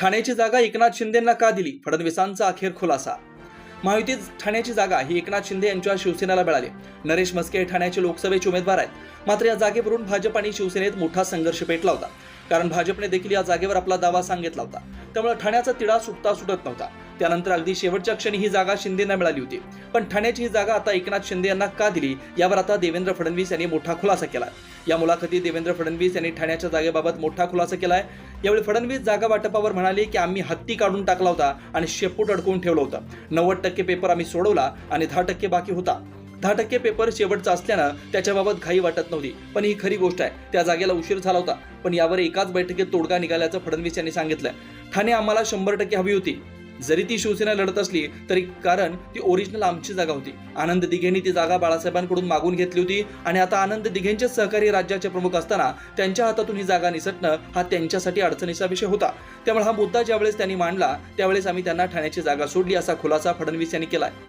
ठाण्याची जागा एकनाथ शिंदेंना का दिली? फडणवीसांचा अखेर खुलासा. महायुतीत ठाण्याची जागा ही एकनाथ शिंदे यांच्या शिवसेनेला मिळाली. नरेश मस्के हे ठाण्याचे लोकसभेचे उमेदवार आहेत. मात्र या जागेवरून भाजप आणि शिवसेनेत मोठा संघर्ष पेटला होता. कारण भाजपने देखील या जागेवर आपला दावा सांगितला होता. त्यामुळे ठाण्याचा तिढा सुटता सुटत नव्हता. त्यानंतर अगदी शेवटच्या क्षणी ही जागा शिंदेंना मिळाली होती. पण ठाण्याची ही जागा आता एकनाथ शिंदे यांना का दिली? यावर आता देवेंद्र फडणवीस यांनी मोठा खुलासा केला या मुलाखतीत देवेंद्र फडणवीस यांनी ठाण्याच्या जागेबाबत मोठा खुलासा केला आहे यावेळी फडणवीस जागा वाटपावर म्हणाले की आम्ही हत्ती काढून टाकला होता आणि शेपूट अडकवून ठेवलं होतं. नव्वद टक्के पेपर आम्ही सोडवला आणि दहा टक्के बाकी होता. दहा टक्के पेपर शेवटचा असल्यानं त्याच्याबाबत घाई वाटत नव्हती. पण ही खरी गोष्ट आहे. त्या जागेला उशीर झाला होता. पण यावर एकाच बैठकीत तोडगा निघाल्याचं फडणवीस यांनी सांगितलं ठाणे आम्हाला शंभर टक्के हवी होती. जरी ती शिवसेना लढत असली तरी कारण ती ओरिजिनल आमची जागा होती. आनंद दिघेंनी ती जागा बाळासाहेबांकडून मागून घेतली होती आणि आता आनंद दिघेंचे सहकारी राज्याचे प्रमुख असताना त्यांच्या हातातून ही जागा निसटणं हा त्यांच्यासाठी अडचणीचा विषय होता. त्यामुळे हा मुद्दा ज्यावेळेस त्यांनी मांडला त्यावेळेस आम्ही त्यांना ठाण्याची जागा सोडली असा खुलासा फडणवीस यांनी केलाय.